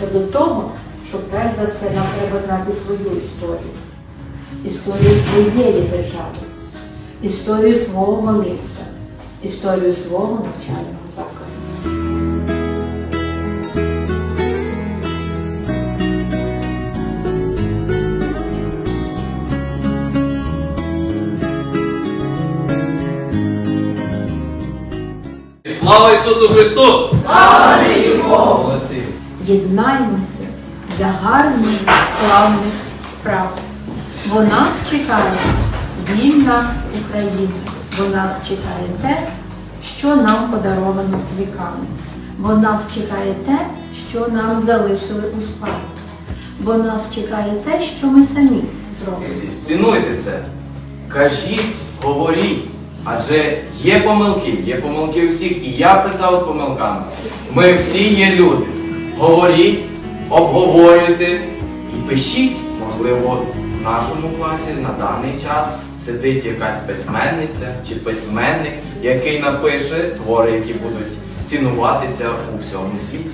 повернемося до того, що перш за все нам треба знати свою історію. Історію своєї держави, історію свого міста, історію свого навчального закладу. Слава Ісусу Христу! Слава Богу! Єднаймося для гарних, славних справ. Бо нас чекає вільна Україна, бо нас чекає те, що нам подаровано віками. Бо нас чекає те, що нам залишили у спадок. Бо нас чекає те, що ми самі зробимо. Зцінуйте це. Кажіть, говоріть. Адже є помилки, є помилки у всіх, і я писав з помилками. Ми всі є люди. Говоріть, обговорюйте і пишіть. Можливо, в нашому класі на даний час сидить якась письменниця чи письменник, який напише твори, які будуть цінуватися у всьому світі.